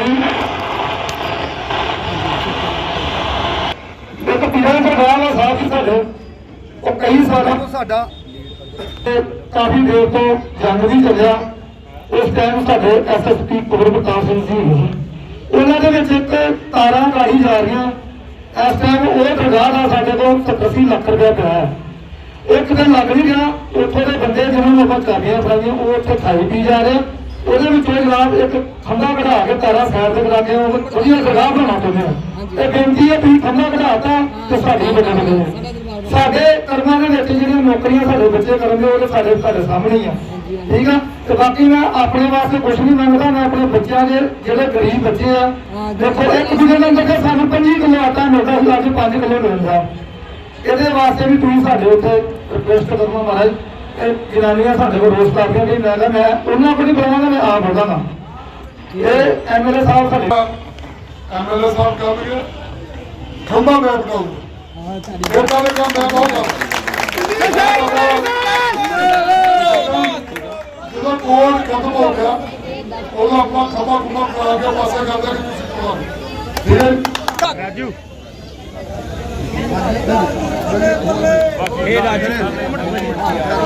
ਜੀ ਇੱਕ ਪੀਰਾਂ ਸਰਦਾਰ ਦਾ ਸਾਥ ਹੀ ਸਾਡੇ। ਉਹ ਕਈ ਸਾਲਾਂ ਤੋਂ ਸਾਡਾ ਤੇ ਕਾਫੀ ਦੇਰ ਤੋਂ ਜੰਗ ਵੀ ਚੱਲਿਆ। ਉਸ ਟਾਈਮ ਸਾਡੇ ਐਸਐਸਪੀ ਕੁਬਰ ਸਿੰਘ ਜੀ ਹੋਏ ਉਹਨਾਂ ਦੇ ਵਿੱਚ ਇੱਕ ਤਾਰਾਂ ਗਾੜੀ ਜਾ ਰਹੀਆਂ। ਇਸ ਟਾਈਮ ਉਹ ਦਰਗਾਹ ਦਾ ਸਾਡੇ ਕੋਲ 87 ਲੱਖ ਰੁਪਏ ਪਿਆ ਹੈ। ਇੱਕ ਦਿਨ ਲੱਗ ਨਹੀਂ ਗਿਆ। ਉੱਥੇ ਦੇ ਬੰਦੇ ਜਿਹਨਾਂ ਨੂੰ ਆਪਾਂ ਚਾਬੀਆਂ ਫੜਾਈਆਂ, ਉਹ ਉੱਥੇ ਖਾਈ ਪੀ ਜਾ ਰਹੇ। ਉਹਦੇ ਵਿੱਚੋਂ ਜਨਾਬ ਇੱਕ ਖੰਭਾ ਕਢਾ ਕੇ ਤਾਰਾ ਸਾਈਡ ਤੇ ਕਰਾ ਕੇ ਉਹ ਵਧੀਆ ਦਰਗਾਹ ਬਣਾਉਣਾ ਚਾਹੁੰਦੇ ਆ ਇਹ ਬੇਨਤੀ ਹੈ ਵੀ ਖੰਭਾ ਕਢਾਤਾ ਤੇ ਸਾਡੀ ਬਣੇ ਬਣੇ ਸਾਡੇ ਕਰਮਾਂ ਦੇ ਵਿੱਚ ਜਿਹੜੀਆਂ ਨੌਕਰੀਆਂ ਸਾਡੇ ਬੱਚੇ ਕਰਨਗੇ, ਉਹ ਸਾਡੇ ਸਾਡੇ ਸਾਹਮਣੇ ਹੀ ਆ। ਠੀਕ ਆ? ਤੇ ਬਾਕੀ ਮੈਂ ਆਪਣੇ ਵਾਸਤੇ ਕੁਝ ਨਹੀਂ ਮੰਗਦਾ, ਮੈਂ ਆਪਣੇ ਬੱਚਿਆਂ ਦੇ ਜਿਹੜੇ ਗਰੀਬ ਬੱਚੇ ਆ, ਦੇਖੋ, ਇੱਕ ਦੂਜੇ ਨੂੰ ਅੰਦਰ ਸਾਨੂੰ 25 ਕਿਲੋ ਆਟਾ ਮਿਲਦਾ ਸੀ ਅੱਜ 5 ਕਿਲੋ ਮਿਲਦਾ। ਇਹਦੇ ਵਾਸਤੇ ਵੀ ਤੁਸੀਂ ਸਾਡੇ ਉੱਤੇ ਰਿਕੁਐਸਟ ਕਰਨਾ ਮਹਾਰਾਜ। ਇਹ ਜਨਾਨੀਆਂ ਸਾਡੇ ਕੋਲ ਰੋਸ ਕਰਦੀਆਂ ਕਿ ਮੈਂ ਕਿਹਾ ਮੈਂ ਉਹਨਾਂ ਕੋਲ ਨਹੀਂ ਬਵਾਂਗਾ ਮੈਂ ਆਪ ਵਧਾਂਗਾ ਇਹ ਐਮਐਲਏ ਸਾਹਿਬ ਸਾਡੇ ਐਮਐਲਏ ਸਾਹਿਬ ਕਰਨਗੇ ਖੰਭਾ ਮੈਂ ਬਣਾਉਂਗਾ ਇਦਾਂ ਦੇ ਕੰਮ ਮੈਂ ਬਹੁਤ ਜਦੋਂ ਕੋਲ ਖਤਮ ਹੋ ਗਿਆ ਉਦੋਂ ਆਪਾਂ ਖੰਭਾ ਖੰਭਾ ਬਣਾ ਕੇ ਪਾਸੇ ਕਰਦੇ ਕਿ ਤੁਸੀਂ ਕਰੋ ਫਿਰ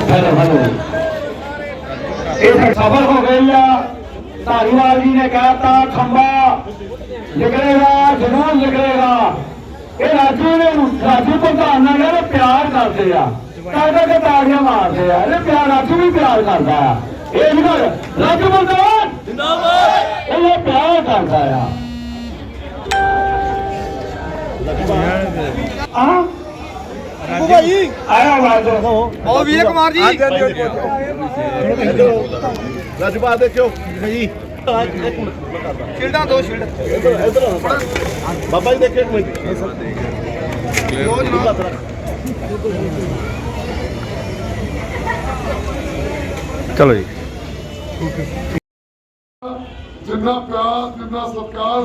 ਹੈਲੋ ਹੈਲੋ ਇਹ ਸਫਲ ਹੋ ਗਈ ਆ ਧਾਰੀਵਾਲ ਜੀ ਨੇ ਕਹਿਤਾ ਖੰਬਾ ਨਿਕਲੇਗਾ ਜਨੂਨ ਨਿਕਲੇਗਾ ਇਹ ਰਾਜੂ ਨੇ ਰਾਜੂ ਪ੍ਰਧਾਨ ਨਾਲ ਕਹਿੰਦੇ ਪਿਆਰ ਕਰਦੇ ਆ ਤਾਂ ਕਰਕੇ ਤਾੜੀਆਂ ਮਾਰਦੇ ਆ ਇਹ ਪਿਆਰ ਰਾਜੂ ਵੀ ਪਿਆਰ ਕਰਦਾ ਆ ਇਹ ਵੀ ਗੱਲ ਰਾਜੂ ਪ੍ਰਧਾਨ ਜਿੰਦਾਬਾਦ ਇਹ ਪਿਆਰ ਕਰਦਾ ਆ ਆ ਭਾਈ ਆਇਆ ਆਵਾਜ਼ ਉਹ ਵੀਰ ਕੁਮਾਰ ਜੀ। ਰਜਬਾ ਦੇਖਿਓ। ਜੀ ਸ਼ੀਲਡਾਂ ਦੋ ਸ਼ੀਲਡ ਬਾਬਾ ਜੀ ਦੇਖਿਓ ਇੱਕ ਮਿੰਟ। ਚਲੋ ਜੀ। ਜਿੰਨਾ ਪਿਆਰ ਜਿੰਨਾ ਸਤਿਕਾਰ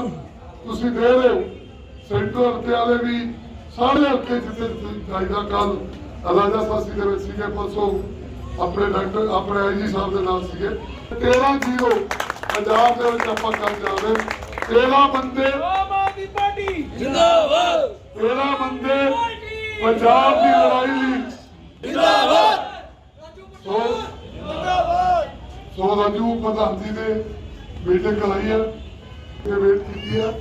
ਤੁਸੀਂ ਦੇ ਰਹੇ ਹੋ ਸੈਂਟਰ ਵਾਲੇ ਵੀ ਸਾਰੇ ਹਲਕੇ ਜਿੱਥੇ ਜਾਈਦਾ ਕੱਲ ਅਲਾਜਾ ਸਾਸੀ ਦੇ ਵਿੱਚ ਸੀਗੇ ਪਰਸੋਂ ਆਪਣੇ ਡਾਕਟਰ ਆਪਣੇ ਆਈਜੀ ਸਾਹਿਬ ਦੇ ਨਾਲ ਸੀਗੇ। 13 ਜ਼ੀਰੋ ਪੰਜਾਬ ਦੇ ਵਿੱਚ ਆਪਾਂ ਕੰਮ ਚੱਲਦੇ 13 ਬੰਦੇ ਆਮ ਆਦਮੀ ਪਾਰਟੀ। ਜਿੰਦਾਬਾਦ। 13 ਬੰਦੇ ਪੰਜਾਬ ਦੀ ਲੜਾਈ ਲਈ। ਜਿੰਦਾਬਾਦ। ਸੋ ਸੋ ਰਾਜੂ ਪ੍ਰਧਾਨ ਜੀ ਨੇ ਮੀਟਿੰਗ ਕਰਾਈ ਹੈ ਤੇ ਵੇਟ ਕੀਤੀ ਹੈ।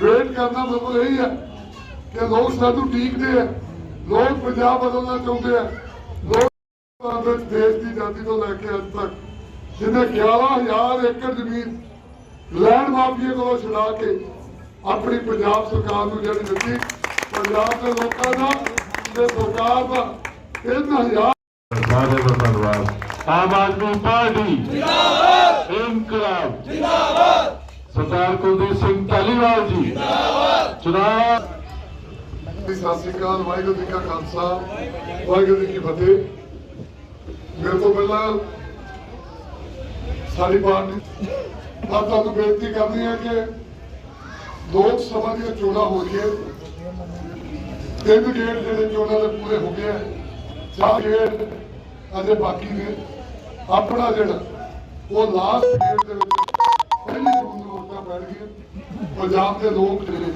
ਵੇਟ ਕਰਨਾ ਮਤਲਬ ਇਹ ਹੈ ਕਿ ਲੋਕ ਸਾਨੂੰ ਠੀਕਦੇ ਆ ਲੋਕ ਪੰਜਾਬ ਬਦਲਣਾ ਚਾਹੁੰਦੇ ਆ। ਲੋਕ ਦੇਸ਼ ਦੀ ਆਜ਼ਾਦੀ ਤੋਂ ਲੈ ਕੇ ਅੱਜ ਤੱਕ, ਜਿਹਨੇ 11000 ਏਕੜ ਜ਼ਮੀਨ ਲੈਂਡ ਮਾਫੀਆ ਕੋਲੋਂ ਛੁਡਾ ਕੇ ਆਪਣੀ ਪੰਜਾਬ ਸਰਕਾਰ ਨੂੰ ਜਿਹੜੀ ਦਿੱਤੀ, ਪੰਜਾਬ ਦੇ ਲੋਕਾਂ ਦਾ, ਤੇ ਸਰਕਾਰ ਦਾ 3000 ਸਾਰੇ ਦਾ ਧੰਨਵਾਦ। ਆਮ ਆਦਮੀ ਪਾਰਟੀ ਜਿੰਦਾਬਾਦ। ਇਨਕਲਾਬ ਜਿੰਦਾਬਾਦ। ਸਰਦਾਰ ਕੁਲਦੀਪ ਸਿੰਘ ਧਾਲੀਵਾਲ ਜੀ ਜਿੰਦਾਬਾਦ। ਚੁਣਾਵ ਸਤਿ ਸ਼੍ਰੀ ਅਕਾਲ, ਵਾਹਿਗੁਰੂ ਜੀ ਕਾ ਖਾਲਸਾ, ਵਾਹਿਗੁਰੂ ਜੀ ਕੀ ਫਤਿਹ। ਮੇਰੇ ਤੋਂ ਪਹਿਲਾਂ ਸਾਡੀ ਪਾਰਟੀ ਆਪ ਤੁਹਾਨੂੰ ਬੇਨਤੀ ਕਰਨੀ ਹੈ ਕਿ ਲੋਕ ਸਭਾ ਦੀਆਂ ਚੋਣਾਂ ਹੋ ਰਹੀਆਂ। ਤਿੰਨ ਗੇੜ ਜਿਹੜੇ ਚੋਣਾਂ ਦੇ ਪੂਰੇ ਹੋ ਗਏ ਚਾਰ ਗੇੜ ਅਜੇ ਬਾਕੀ ਨੇ। ਆਪਣਾ ਜਿਹੜਾ ਉਹ ਲਾਸਟ ਗੇੜ ਦੇ ਵਿੱਚ ਪਹਿਲੀ ਜੂਨ ਨੂੰ ਵੋਟਾਂ ਪੈਣਗੀਆਂ ਪੰਜਾਬ ਦੇ ਲੋਕ ਜਿਹੜੇ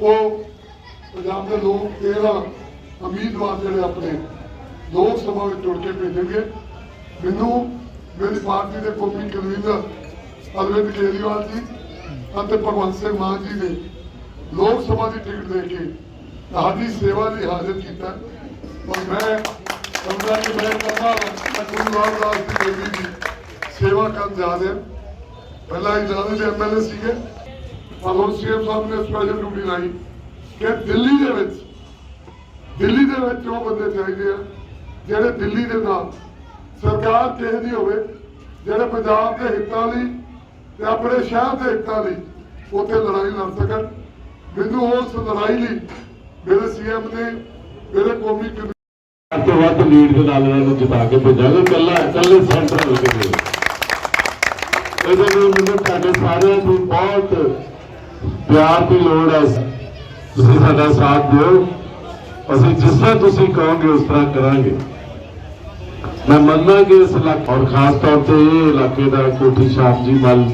ਉਹ ਪੰਜਾਬ ਦੇ ਲੋਕ 13 ਉਮੀਦਵਾਰ ਜਿਹੜੇ ਆਪਣੇ ਲੋਕ ਸਭਾ ਵਿੱਚ ਜੁੜ ਕੇ ਭੇਜਣਗੇ। ਮੈਨੂੰ ਮੇਰੀ ਪਾਰਟੀ ਦੇ ਕੌਮੀ ਕਨਵੀਨਰ ਅਰਵਿੰਦ ਕੇਜਰੀਵਾਲ ਜੀ ਅਤੇ ਭਗਵੰਤ ਸਿੰਘ ਮਾਨ ਜੀ ਨੇ ਲੋਕ ਸਭਾ ਦੀ ਟਿਕਟ ਦੇ ਕੇ ਸਾਡੀ ਸੇਵਾ ਲਈ ਹਾਜ਼ਰ ਕੀਤਾ। ਔਰ ਮੈਂ ਸਮਝਦਾ ਕਿ ਮੈਂ ਕਰਨਾ ਗੁਰੂ ਰਾਮਦਾਸ ਦੀ ਦੇਵੀ ਦੀ ਸੇਵਾ ਕਰਨ ਜਾ ਰਿਹਾ। ਪਹਿਲਾਂ ਹੀ ਜਾਣੇ ਦੇ ਐਮਐਲਏ ਸੀਗੇ, ਪਰ ਹੁਣ ਸੀਐਮ ਸਾਹਿਬ ਨੇ ਸਪੈਸ਼ਲ ਡਿਊਟੀ ਲਾਈ। ਕਿ ਦਿੱਲੀ ਦੇ ਵਿੱਚ, ਦਿੱਲੀ ਦੇ ਵਿੱਚ ਉਹ ਬੰਦੇ ਚਾਹੀਦੇ ਆ, ਜਿਹੜੇ ਦਿੱਲੀ ਦੇ ਨਾਲ ਸਰਕਾਰ ਕਿਸੇ ਦੀ ਹੋਵੇ, ਜਿਹੜੇ ਪੰਜਾਬ ਦੇ ਹਿੱਤਾਂ ਲਈ ਤੇ ਆਪਣੇ ਸ਼ਹਿਰ ਦੇ ਹਿੱਤਾਂ ਲਈ ਉੱਥੇ ਲੜਾਈ ਲੜ ਸਕਣ। ਮੈਨੂੰ ਉਸ ਲੜਾਈ ਲਈ ਮੇਰੇ ਸੀਐਮ ਨੇ, ਮੇਰੇ ਕੌਮੀ ਤੋਂ ਵੱਧ ਲੀਡ ਦੇ ਨਾਲ ਇਹਨਾਂ ਨੂੰ ਜਿਤਾ ਕੇ ਭੇਜਾਂਗੇ ਕੱਲਾ ਕੱਲੇ ਸੈਂਟਰ ਹੋ ਕੇ ਇਹਦੇ ਲਈ ਮੈਨੂੰ ਤੁਹਾਡੇ ਸਾਰਿਆਂ ਦੀ ਬਹੁਤ ਪਿਆਰ ਦੀ ਲੋੜ ਹੈ। ਤੁਸੀਂ ਸਾਡਾ ਸਾਥ ਦਿਓ। ਅਸੀਂ ਜਿਸ ਤਰ੍ਹਾਂ ਤੁਸੀਂ ਕਹੋਗੇ, ਉਸ ਤਰ੍ਹਾਂ ਕਰਾਂਗੇ। ਮੈਂ ਮੰਨਦਾ ਕਿ ਇਸ ਇਲਾਕੇ ਔਰ ਖਾਸ ਤੌਰ ਤੇ ਇਹ ਇਲਾਕੇ ਦਾ ਕੋਠੀ ਸ਼ਾਮ ਜੀ ਮੱਲ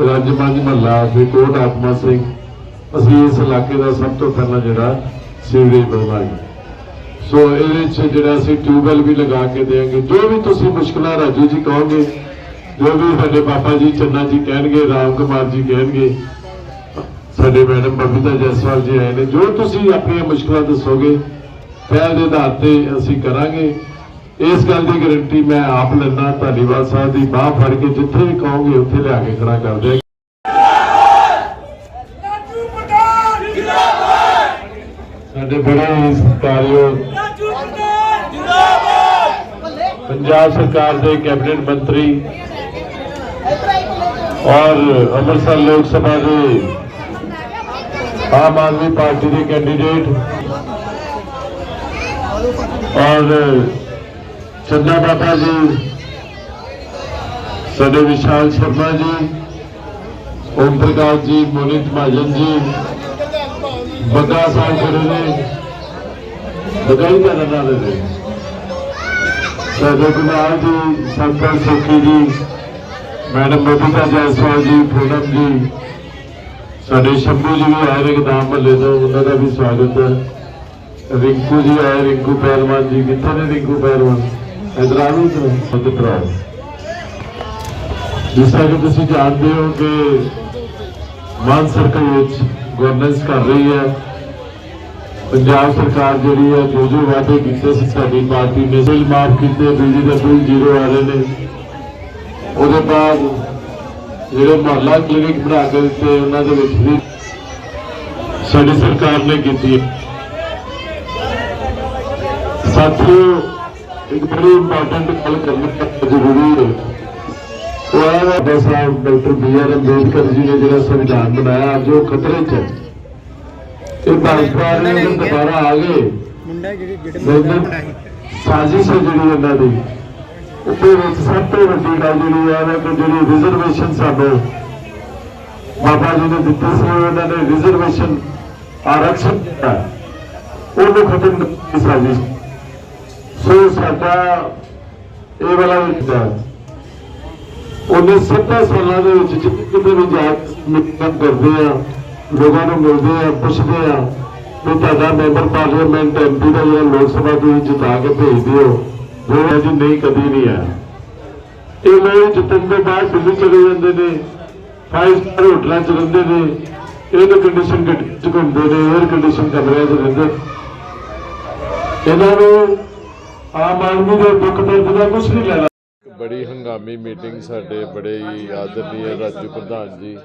ਰੰਜਮੰਜ ਮਹੱਲਾ ਕੋਟ ਆਤਮਾ ਸਿੰਘ, ਅਸੀਂ ਇਸ ਇਲਾਕੇ ਦਾ ਸਭ ਤੋਂ ਪਹਿਲਾਂ ਜਿਹੜਾ ਸੀਵਰੇਜ ਬਣਵਾਇਆ। ਸੋ ਇਹਦੇ 'ਚ ਜਿਹੜਾ ਅਸੀਂ ਟਿਊਬਵੈਲ ਵੀ ਲਗਾ ਕੇ ਦੇਵਾਂਗੇ। ਜੋ ਵੀ ਤੁਸੀਂ ਮੁਸ਼ਕਲਾਂ ਰਾਜੂ ਜੀ ਕਹੋਗੇ, ਜੋ ਵੀ ਸਾਡੇ ਬਾਬਾ ਜੀ ਚੰਨਾ ਜੀ ਕਹਿਣਗੇ, ਰਾਮ ਕੁਮਾਰ ਜੀ ਕਹਿਣਗੇ ਸਾਡੇ ਮੈਡਮ ਬਬੀਤਾ ਜੈਸਵਾਲ ਜੀ ਆਏ ਨੇ ਜੋ ਤੁਸੀਂ ਆਪਣੀਆਂ ਮੁਸ਼ਕਲਾਂ ਦੱਸੋਗੇ ਪਹਿਲ ਦੇ ਆਧਾਰ ਤੇ ਅਸੀਂ ਕਰਾਂਗੇ। ਇਸ ਗੱਲ ਦੀ ਗਾਰੰਟੀ ਮੈਂ ਆਪ ਲੈਣਾ ਧਾਲੀਵਾਲ ਸਾਹਿਬ ਦੀ ਬਾਹ ਫੜ ਕੇ ਜਿੱਥੇ ਵੀ ਕਹੋਗੇ ਉੱਥੇ ਲਿਆ ਕੇ ਖੜਾ ਕਰ ਦਿਆਂਗੇ। ਸਾਡੇ ਬੜੇ ਸਤਿਕਾਰਯੋਗ ਪੰਜਾਬ ਸਰਕਾਰ ਦੇ ਕੈਬਨਿਟ ਮੰਤਰੀ ਔਰ ਅੰਮ੍ਰਿਤਸਰ ਲੋਕ ਸਭਾ ਦੇ ਆਮ ਆਦਮੀ ਪਾਰਟੀ ਦੇ ਕੈਂਡੀਡੇਟ ਔਰ ਚੰਦਾ ਬਾਬਾ ਜੀ, ਸਾਡੇ ਵਿਸ਼ਾਲ ਸ਼ਰਮਾ ਜੀ, ਓਮ ਪ੍ਰਕਾਸ਼ ਜੀ ਮੋਨਿਤ ਮਹਾਜਨ ਜੀ, ਬੱਗਾ ਸਾਹਿਬ ਖੜੇ ਨੇ ਬਧਾਈ ਦਾ ਨਾਲ ਦੇ ਸਾਡੇ ਕੁਮਾਰ ਜੀ ਸੰਤਨ ਸੁਖੀ ਜੀ, ਮੈਡਮ ਬਬੀਤਾ ਜੈਸਵਾਲ ਜੀ ਪੂਨਮ ਜੀ ਸਾਡੇ ਸ਼ੰਭੂ ਜੀ ਵੀ ਆਏ ਨੇ ਗਦਾਮ ਮਹੱਲੇ ਤੋਂ ਉਹਨਾਂ ਦਾ ਵੀ ਸਵਾਗਤ ਹੈ। ਰਿੰਕੂ ਜੀ ਆਏ, ਰਿੰਕੂ ਪਹਿਲਵਾਨ ਜੀ, ਕਿੱਥੇ ਨੇ ਰਿੰਕੂ ਪਹਿਲਵਾਨ? ਇਧਰਾਵੀ ਤੋਂ ਮਦਦਰਾ ਜਿਸ ਤਰ੍ਹਾਂ ਕਿ ਤੁਸੀਂ ਜਾਣਦੇ ਹੋ ਕਿ ਮਾਨ ਸਰਕਾਰ ਵਿੱਚ ਗਵਰਨੈਂਸ ਕਰ ਰਹੀ ਹੈ। ਪੰਜਾਬ ਸਰਕਾਰ ਜਿਹੜੀ ਹੈ, ਜੋ ਜੋ ਵਾਅਦੇ ਕੀਤੇ ਸੀ, ਸਾਡੀ ਪਾਰਟੀ ਨੇ ਬਿੱਲ ਮਾਫ ਕੀਤੇ ਬਿਜਲੀ ਦੇ ਬਿੱਲ ਜ਼ੀਰੋ ਆ ਰਹੇ ਨੇ। ਉਹਦੇ ਬਾਅਦ ਜਿਹੜੇ ਮਹੱਲਾ ਕਲੀਨਿਕ ਬਣਾ ਕੇ ਦਿੱਤੇ ਉਹਨਾਂ ਦੇ ਵਿੱਚ ਵੀ ਸਾਡੀ ਸਰਕਾਰ ਨੇ ਕੀਤੀ। ਸਾਥੀਓ ਇੱਕ ਬੜੀ ਇੰਪੋਰਟੈਂਟ ਗੱਲ ਕਰਨੀ ਜ਼ਰੂਰੀ ਹੈ। ਉਹ ਹੈ Baba Sahib doctor B R Ambedkar ji ਨੇ ਜਿਹੜਾ ਸੰਵਿਧਾਨ ਬਣਾਇਆ ਅੱਜ ਉਹ ਖਤਰੇ 'ਚ ਹੈ। ਇਹ ਭਾਜਪਾ ਨੇ ਦੁਬਾਰਾ ਆ ਗਏ। ਮੁੰਡਾ ਸਾਜ਼ਿਸ਼ ਹੈ ਜਿਹੜੀ ਇਹਨਾਂ ਦੀ। ਉਹਦੇ ਵਿੱਚ ਸਭ ਤੋਂ ਵੱਡੀ ਗੱਲ ਜਿਹੜੀ ਹੈ ਕਿ ਜਿਹੜੀ ਰਿਜ਼ਰਵੇਸ਼ਨ ਸਾਨੂੰ ਬਾਬਾ ਜੀ ਨੇ ਦਿੱਤੀ ਸੀ, ਉਹਨਾਂ ਨੇ ਰਿਜ਼ਰਵੇਸ਼ਨ ਆਰਕਸ਼ਣ ਦਿੱਤਾ ਉਹਨੂੰ ਖਤਮ ਕਰਨ ਦੀ ਸੋ ਸਾਡਾ ਇਹ ਵਾਲਾ ਵਿਚਾਰ ਉਹਨੇ 70 ਸਾਲਾਂ ਦੇ ਵਿੱਚ ਜਿੱਥੇ ਕਿਤੇ ਵੀ ਜਾ ਕੇ ਕਰਦੇ ਆ, ਲੋਕਾਂ ਨੂੰ ਮਿਲਦੇ ਆ, ਪੁੱਛਦੇ ਆ, ਵੀ ਤੁਹਾਡਾ ਮੈਂਬਰ ਪਾਰਲੀਮੈਂਟ ਐਮਪੀ ਦਾ ਜਾਂ ਲੋਕ ਸਭਾ ਦੇ ਵਿੱਚ ਜਿਤਾ ਕੇ ਭੇਜ ਦਿਓ। ਉਹ ਜੀ ਨਹੀਂ, ਕਦੀ ਨਹੀਂ ਆਇਆ। ਇਹ ਲੋਕ ਜਿੱਤਣ ਦੇ ਬਾਅਦ ਦਿੱਲੀ ਚਲੇ ਜਾਂਦੇ ਨੇ ਫਾਈਵ ਸਟਾਰ ਹੋਟਲਾਂ ਚ ਰਹਿੰਦੇ ਨੇ ਇਹਦੇ ਕੰਡੀਸ਼ਨ ਗੱਡੀ ਚ ਘੁੰਮਦੇ ਨੇ 에ਅਰ ਕੰਡੀਸ਼ਨ ਕਮਰਿਆਂ ਚ ਰਹਿੰਦੇ। ਇਹਨਾਂ ਨੂੰ ਆਮ ਆਦਮੀ ਦੇ ਦੁੱਖ ਦਰਦ ਦਾ ਕੁਝ ਨਹੀਂ ਲੈਣਾ। ਬੜੀ ਹੰਗਾਮੀ ਮੀਟਿੰਗ ਸਾਡੇ ਬੜੇ ਹੀ ਆਦਰਨੀय ਰਾਜੂ ਪ੍ਰਧਾਨ ਜੀ,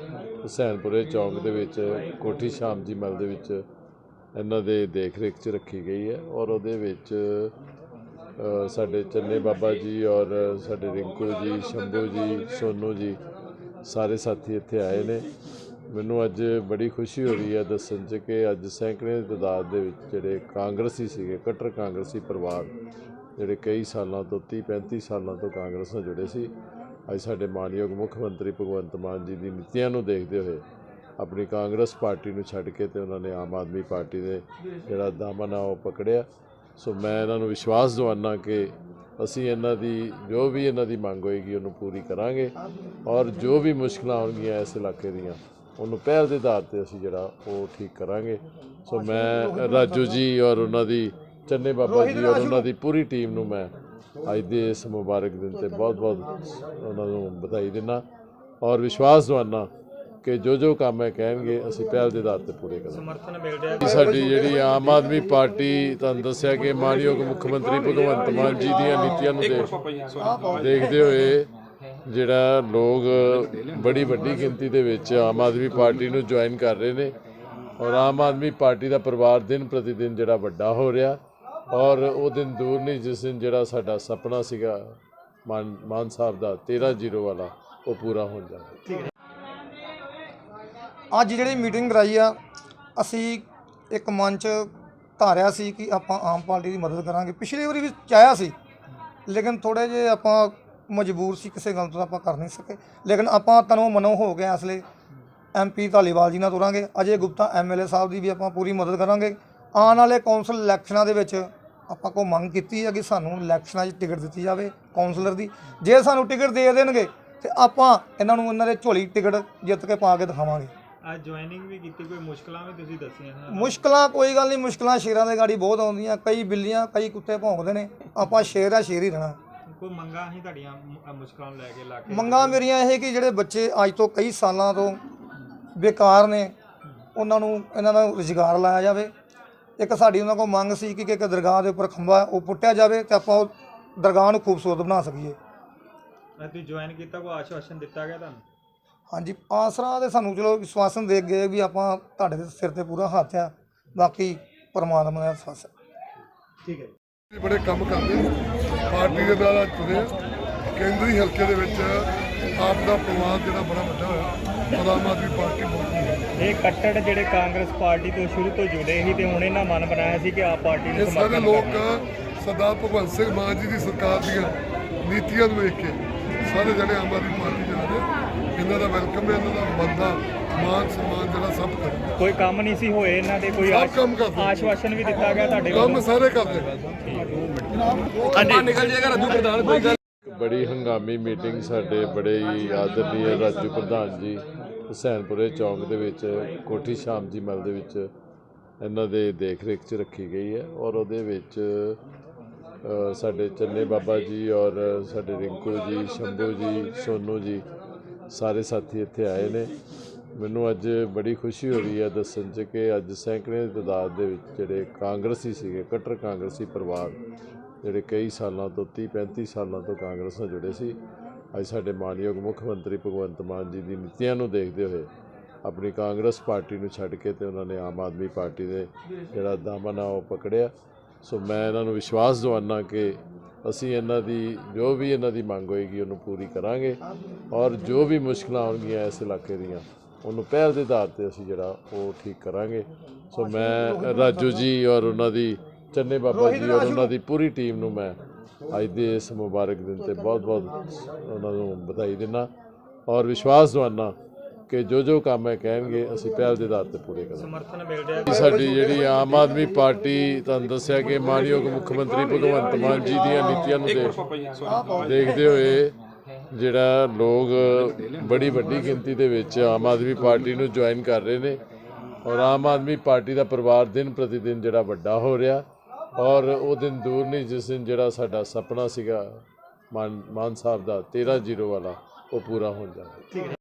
ਹੁਸੈਨਪੁਰੇ ਚੌਂਕ ਦੇ ਵਿੱਚ, ਕੋਠੀ ਸ਼ਾਮ ਜੀ ਮਲ ਦੇ ਵਿੱਚ, ਇਹਨਾਂ ਦੇ ਦੇਖ ਰੇਖ 'ਚ ਰੱਖੀ ਗਈ ਹੈ ਔਰ ਉਹਦੇ ਵਿੱਚ ਸਾਡੇ ਚੰਨੇ ਬਾਬਾ ਜੀ ਔਰ ਸਾਡੇ ਰਿੰਕੂ ਜੀ, ਸ਼ੰਭੂ ਜੀ, ਸੋਨੂ ਜੀ, ਸਾਰੇ ਸਾਥੀ ਇੱਥੇ ਆਏ ਨੇ। ਮੈਨੂੰ ਅੱਜ ਬੜੀ ਖੁਸ਼ੀ ਹੋ ਰਹੀ ਹੈ ਦੱਸਣ 'ਚ ਕਿ ਅੱਜ ਸੈਂਕੜੇ ਦੀ ਤਾਦਾਦ ਦੇ ਵਿੱਚ ਜਿਹੜੇ ਕਾਂਗਰਸੀ ਸੀਗੇ, ਕੱਟਰ ਕਾਂਗਰਸੀ ਪਰਿਵਾਰ, ਜਿਹੜੇ ਕਈ ਸਾਲਾਂ ਤੋਂ 30 35 ਸਾਲਾਂ ਤੋਂ ਕਾਂਗਰਸ ਨਾਲ ਜੁੜੇ ਸੀ, ਅੱਜ ਸਾਡੇ ਮਾਨਯੋਗ ਮੁੱਖ ਮੰਤਰੀ ਭਗਵੰਤ ਮਾਨ ਜੀ ਦੀ ਨੀਤੀਆਂ ਨੂੰ ਦੇਖਦੇ ਹੋਏ ਆਪਣੀ ਕਾਂਗਰਸ ਪਾਰਟੀ ਨੂੰ ਛੱਡ ਕੇ ਤੇ ਉਹਨਾਂ ਨੇ ਆਮ ਆਦਮੀ ਪਾਰਟੀ ਦੇ ਜਿਹੜਾ ਦਾਮਨ ਆ ਉਹ ਪਕੜਿਆ। ਸੋ ਮੈਂ ਇਹਨਾਂ ਨੂੰ ਵਿਸ਼ਵਾਸ ਦਿਵਾਨਾ ਕਿ ਅਸੀਂ ਇਹਨਾਂ ਦੀ, ਜੋ ਵੀ ਇਹਨਾਂ ਦੀ ਮੰਗ ਹੋਏਗੀ, ਉਹਨੂੰ ਪੂਰੀ ਕਰਾਂਗੇ। ਔਰ ਜੋ ਵੀ ਮੁਸ਼ਕਲਾਂ ਆਉਣਗੀਆਂ ਇਸ ਇਲਾਕੇ ਦੀਆਂ, ਉਹਨੂੰ ਪਹਿਲ ਦੇ ਆਧਾਰ ਤੇ ਅਸੀਂ ਜਿਹੜਾ ਉਹ ਠੀਕ ਕਰਾਂਗੇ। ਸੋ ਮੈਂ ਰਾਜੂ ਜੀ ਔਰ ਉਹਨਾਂ ਦੀ, ਚੰਨੇ ਬਾਬਾ ਜੀ ਔਰ ਉਹਨਾਂ ਦੀ ਪੂਰੀ ਟੀਮ ਨੂੰ ਮੈਂ ਅੱਜ ਦੇ ਇਸ ਮੁਬਾਰਕ ਦਿਨ ਤੇ ਬਹੁਤ-ਬਹੁਤ ਉਹਨਾਂ ਨੂੰ ਵਧਾਈ ਦਿੰਦਾ ਔਰ ਵਿਸ਼ਵਾਸ ਦਿਵਾਨਾ ਕਿ ਜੋ ਜੋ ਕੰਮ ਹੈ ਕਹਿਣਗੇ ਅਸੀਂ ਪਹਿਲ ਦੇ ਆਧਾਰ ਤੇ ਪੂਰੇ ਕਰਾਂਗੇ। ਸਮਰਥਨ ਮਿਲ ਰਿਹਾ ਸਾਡੀ ਜਿਹੜੀ ਆਮ ਆਦਮੀ ਪਾਰਟੀ ਤੁਹਾਨੂੰ ਦੱਸਿਆ ਕਿ ਮਾਨਯੋਗ ਮੁੱਖ ਮੰਤਰੀ ਭਗਵੰਤ ਮਾਨ ਜੀ ਦੀਆਂ ਨੀਤੀਆਂ ਨੂੰ ਦੇਖ ਦੇਖਦੇ ਹੋਏ ਜਿਹੜਾ ਲੋਕ ਬੜੀ ਵੱਡੀ ਗਿਣਤੀ ਦੇ ਵਿੱਚ ਆਮ ਆਦਮੀ ਪਾਰਟੀ ਨੂੰ ਜੁਆਇਨ ਕਰ ਰਹੇ ਨੇ ਔਰ ਆਮ ਆਦਮੀ ਪਾਰਟੀ ਦਾ ਪਰਿਵਾਰ ਦਿਨ ਪ੍ਰਤੀ ਦਿਨ ਜਿਹੜਾ ਵੱਡਾ ਹੋ ਰਿਹਾ ਔਰ ਉਹ ਦਿਨ ਦੂਰ ਨਹੀਂ ਜਿਸ ਦਿਨ ਜਿਹੜਾ ਸਾਡਾ ਸੁਪਨਾ ਸੀਗਾ ਮਾਨ ਮਾਨ ਸਾਹਿਬ ਦਾ 13 ਜ਼ੀਰੋ ਵਾਲਾ ਉਹ ਪੂਰਾ ਹੋ ਜਾਵੇ ਅੱਜ ਜਿਹੜੀ ਮੀਟਿੰਗ ਕਰਾਈ ਆ, ਅਸੀਂ ਇੱਕ ਮੰਚ ਧਾਰਿਆ ਸੀ ਕਿ ਆਪਾਂ ਆਮ ਪਾਰਟੀ ਦੀ ਮਦਦ ਕਰਾਂਗੇ। ਪਿਛਲੀ ਵਾਰੀ ਵੀ ਚਾਹਿਆ ਸੀ, ਲੇਕਿਨ ਥੋੜੇ ਜੇ ਆਪਾਂ ਮਜਬੂਰ ਸੀ ਕਿਸੇ ਗੱਲ ਤੋਂ ਆਪਾਂ ਕਰ ਨਹੀਂ ਸਕੇ। ਲੇਕਿਨ ਆਪਾਂ ਤਨੋਂ ਮਨੋਂ ਹੋ ਗਏ ਇਸ ਲਈ। ਐਮਪੀ ਧਾਲੀਵਾਲ ਜੀ ਨਾਲ ਤੁਰਾਂਗੇ, ਅਜੇ ਗੁਪਤਾ ਐਮਐਲਏ ਸਾਹਿਬ ਦੀ ਵੀ ਆਪਾਂ ਪੂਰੀ ਮਦਦ ਕਰਾਂਗੇ। ਆਉਣ ਵਾਲੇ ਕੌਂਸਲ ਇਲੈਕਸ਼ਨਾਂ ਦੇ ਵਿੱਚ ਆਪਾਂ ਕੋ ਮੰਗ ਕੀਤੀ ਹੈ ਕਿ ਸਾਨੂੰ ਇਲੈਕਸ਼ਨਾਂ 'ਚ ਟਿਕਟ ਦਿੱਤੀ ਜਾਵੇ ਕੌਂਸਲਰ ਦੀ। ਜੇ ਸਾਨੂੰ ਟਿਕਟ ਦੇ ਦੇਣਗੇ, ਤੇ ਆਪਾਂ ਇਹਨਾਂ ਨੂੰ ਇਹਨਾਂ ਦੇ ਝੋਲੀ ਟਿਕਟ ਜਿੱਤ ਕੇ ਪਾ ਕੇ ਦਿਖਾਵਾਂਗੇ। ਅੱਜ ਜੁਆਇਨਿੰਗ ਵੀ ਕੀਤੀ ਕੋਈ ਮੁਸ਼ਕਲਾਂ ਵੀ ਤੁਸੀਂ ਦੱਸੀਆਂ ਨੇ ਮੁਸ਼ਕਲਾਂ ਕੋਈ ਗੱਲ ਨਹੀਂ ਮੁਸ਼ਕਲਾਂ ਸ਼ੇਰਾਂ ਦੇ ਗਾੜੀ ਬਹੁਤ ਆਉਂਦੀਆਂ ਕਈ ਬਿੱਲੀਆਂ ਕਈ ਕੁੱਤੇ ਭੌਂਕਦੇ ਨੇ ਆਪਾਂ ਸ਼ੇਰ ਆ ਸ਼ੇਰ ਹੀ ਰਹਿਣਾ। ਕੋਈ ਮੰਗਾਂ ਹੀ ਤੁਹਾਡੀਆਂ ਮੁ- ਮੁਸ਼ਕਲਾਂ ਨੂੰ ਲੈ ਕੇ ਲਾ ਕੇ ਮੰਗਾਂ ਮੇਰੀਆਂ ਇਹ ਕਿ ਜਿਹੜੇ ਬੱਚੇ ਅੱਜ ਤੋਂ ਕਈ ਸਾਲਾਂ ਤੋਂ ਬੇਕਾਰ ਨੇ ਉਹਨਾਂ ਨੂੰ ਇਹਨਾਂ ਦਾ ਰੁਜ਼ਗਾਰ ਲਾਇਆ ਜਾਵੇ। ਇੱਕ ਸਾਡੀ ਉਹਨਾਂ ਕੋਲ ਮੰਗ ਸੀ ਕਿ ਇੱਕ ਦਰਗਾਹ ਦੇ ਉੱਪਰ ਖੰਭਾ ਉਹ ਪੁੱਟਿਆ ਜਾਵੇ ਤੇ ਆਪਾਂ ਉਹ ਦਰਗਾਹ ਨੂੰ ਖੂਬਸੂਰਤ ਬਣਾ ਸਕੀਏ। ਤੁਸੀਂ ਜੁਆਇਨ ਕੀਤਾ ਕੋਈ ਆਸ਼ਵਾਸਨ ਦਿੱਤਾ ਗਿਆ ਤੁਹਾਨੂੰ? ਹਾਂਜੀ ਆਸਰਾ ਦੇ ਸਾਨੂੰ ਚਲੋ ਵਿਸ਼ਵਾਸਨ ਦੇ ਗਏ ਵੀ ਆਪਾਂ ਤੁਹਾਡੇ ਦੇ ਸਿਰ ਤੇ ਪੂਰਾ ਹੱਥ ਆ ਬਾਕੀ ਪਰਮਾਤਮਾ ਦਾ ਵਿਸ਼ਵਾਸ ਹੈ ਠੀਕ ਹੈ ਬੜੇ ਕੰਮ ਕਰਦੇ। ਪਾਰਟੀ ਦੇ ਨਾਲ ਆ। ਕੇਂਦਰੀ ਹਲਕੇ ਦੇ ਵਿੱਚ ਆਪ ਦਾ ਪ੍ਰਵਾਦ ਜਿਹੜਾ ਬੜਾ ਵੱਡਾ ਹੋਇਆ ਆਮ ਆਦਮੀ ਪਾਰਟੀ ਬਹੁਤ। ਇਹ ਕੱਟੜ ਜਿਹੜੇ ਕਾਂਗਰਸ ਪਾਰਟੀ ਤੋਂ ਸ਼ੁਰੂ ਤੋਂ ਜੁੜੇ ਸੀ ਤੇ ਹੁਣ ਇਹਨਾਂ ਮਨ ਬਣਾਇਆ ਸੀ ਕਿ ਆਪ ਪਾਰਟੀ ਨੂੰ ਸਮਰਥਨ ਲੋਕ ਕਰਨਾ। ਸਰਦਾਰ ਭਗਵੰਤ ਸਿੰਘ ਮਾਨ ਜੀ ਦੀ ਸਰਕਾਰ ਦੀਆਂ ਨੀਤੀਆਂ ਨੂੰ ਵੇਖ ਕੇ ਸਾਰੇ ਜਿਹੜੇ ਆਮ ਆਦਮੀ ਪਾਰਟੀ ਜਿਹੜੇ ਨੇ ਇਹਨਾਂ ਦਾ ਵੈਲਕਮ ਹੈ ਇਹਨਾਂ ਦਾ ਬੰਦਾ ਮਾਨ ਸਨਮਾਨ ਜਿਹੜਾ ਸਭ ਕਰਦੇ ਕੋਈ ਕੰਮ ਨਹੀਂ ਸੀ ਹੋਏ ਇਹਨਾਂ ਦੇ ਕੋਈ। ਆਸ਼ਵਾਸਨ ਵੀ ਦਿੱਤਾ ਗਿਆ ਤੁਹਾਡੇ ਕੰਮ ਸਾਰੇ ਕਰਦੇ ਬੜੀ ਹੰਗਾਮੀ ਮੀਟਿੰਗ ਸਾਡੇ ਬੜੇ ਹੀ ਆਦਰਨੀय ਰਾਜੂ ਪ੍ਰਧਾਨ ਜੀ ਹੁਸੈਨਪੁਰੇ ਚੌਂਕ ਦੇ ਵਿੱਚ ਕੋਠੀ ਸ਼ਾਮ ਜੀ ਮਲ ਦੇ ਵਿੱਚ ਇਹਨਾਂ ਦੇ ਦੇਖ ਰੇਖ 'ਚ ਰੱਖੀ ਗਈ ਹੈ ਔਰ ਉਹਦੇ ਵਿੱਚ ਸਾਡੇ ਚੰਨੇ ਬਾਬਾ ਜੀ ਔਰ ਸਾਡੇ ਰਿੰਕੂ ਜੀ, ਸ਼ੰਭੂ ਜੀ, ਸੋਨੂ ਜੀ, ਸਾਰੇ ਸਾਥੀ ਇੱਥੇ ਆਏ ਨੇ। ਮੈਨੂੰ ਅੱਜ ਬੜੀ ਖੁਸ਼ੀ ਹੋ ਰਹੀ ਹੈ ਦੱਸਣ 'ਚ ਕਿ ਅੱਜ ਸੈਂਕੜੇ ਦੀ ਤਾਦਾਦ ਦੇ ਵਿੱਚ ਜਿਹੜੇ ਕਾਂਗਰਸੀ ਸੀਗੇ, ਕਟਰ ਕਾਂਗਰਸੀ ਪਰਿਵਾਰ, ਜਿਹੜੇ ਕਈ ਸਾਲਾਂ ਤੋਂ 30 35 ਸਾਲਾਂ ਤੋਂ ਕਾਂਗਰਸ ਨਾਲ ਜੁੜੇ ਸੀ, ਅੱਜ ਸਾਡੇ ਮਾਨਯੋਗ ਮੁੱਖ ਮੰਤਰੀ ਭਗਵੰਤ ਮਾਨ ਜੀ ਦੀ ਨੀਤੀਆਂ ਨੂੰ ਦੇਖਦੇ ਹੋਏ ਆਪਣੀ ਕਾਂਗਰਸ ਪਾਰਟੀ ਨੂੰ ਛੱਡ ਕੇ ਤੇ ਉਹਨਾਂ ਨੇ ਆਮ ਆਦਮੀ ਪਾਰਟੀ ਦੇ ਜਿਹੜਾ ਦਾਮਨ ਆ ਉਹ ਪਕੜਿਆ। ਸੋ ਮੈਂ ਇਹਨਾਂ ਨੂੰ ਵਿਸ਼ਵਾਸ ਦਿਵਾਉਣਾ ਕਿ ਅਸੀਂ ਇਹਨਾਂ ਦੀ, ਜੋ ਵੀ ਇਹਨਾਂ ਦੀ ਮੰਗ ਹੋਏਗੀ, ਉਹਨੂੰ ਪੂਰੀ ਕਰਾਂਗੇ। ਔਰ ਜੋ ਵੀ ਮੁਸ਼ਕਲਾਂ ਆਉਣਗੀਆਂ ਇਸ ਇਲਾਕੇ ਦੀਆਂ, ਉਹਨੂੰ ਪਹਿਲ ਦੇ ਆਧਾਰ ਤੇ ਅਸੀਂ ਜਿਹੜਾ ਉਹ ਠੀਕ ਕਰਾਂਗੇ। ਸੋ ਮੈਂ ਰਾਜੂ ਜੀ ਔਰ ਉਹਨਾਂ ਦੀ, ਚੰਨੇ ਬਾਬਾ ਜੀ ਔਰ ਉਹਨਾਂ ਦੀ ਪੂਰੀ ਟੀਮ ਨੂੰ ਮੈਂ ਅੱਜ ਦੇ ਇਸ ਮੁਬਾਰਕ ਦਿਨ ਤੇ ਬਹੁਤ-ਬਹੁਤ ਉਹਨਾਂ ਨੂੰ ਵਧਾਈ ਦਿੰਦਾ ਔਰ ਵਿਸ਼ਵਾਸ ਦਿਵਾਉਣਾ ਕਿ ਜੋ ਜੋ ਕੰਮ ਹੈ ਕਹਿਣਗੇ ਅਸੀਂ ਪਹਿਲ ਦੇ ਆਧਾਰ ਤੇ ਪੂਰੇ ਕਰਾਂਗੇ। ਸਮਰਥਨ ਮਿਲ ਰਿਹਾ ਸਾਡੀ ਜਿਹੜੀ ਆਮ ਆਦਮੀ ਪਾਰਟੀ ਤੁਹਾਨੂੰ ਦੱਸਿਆ ਕਿ ਮਾਨਯੋਗ ਮੁੱਖ ਮੰਤਰੀ ਭਗਵੰਤ ਮਾਨ ਜੀ ਦੀਆਂ ਨੀਤੀਆਂ ਨੂੰ ਦੇਖ- ਦੇਖਦੇ ਹੋਏ ਜਿਹੜਾ ਲੋਕ ਬੜੀ ਵੱਡੀ ਗਿਣਤੀ ਦੇ ਵਿੱਚ ਆਮ ਆਦਮੀ ਪਾਰਟੀ ਨੂੰ ਜੁਆਇਨ ਕਰ ਰਹੇ ਨੇ ਔਰ ਆਮ ਆਦਮੀ ਪਾਰਟੀ ਦਾ ਪਰਿਵਾਰ ਦਿਨ ਪ੍ਰਤੀ ਦਿਨ ਜਿਹੜਾ ਵੱਡਾ ਹੋ ਰਿਹਾ ਔਰ ਉਹ ਦਿਨ ਦੂਰ ਨਹੀਂ ਜਿਸ ਦਿਨ ਜਿਹੜਾ ਸਾਡਾ ਸੁਪਨਾ ਸੀਗਾ ਮਾਨ ਮਾਨ ਸਾਹਿਬ ਦਾ 13 ਜ਼ੀਰੋ ਵਾਲਾ ਉਹ ਪੂਰਾ ਹੋ। ਜਾਵੇ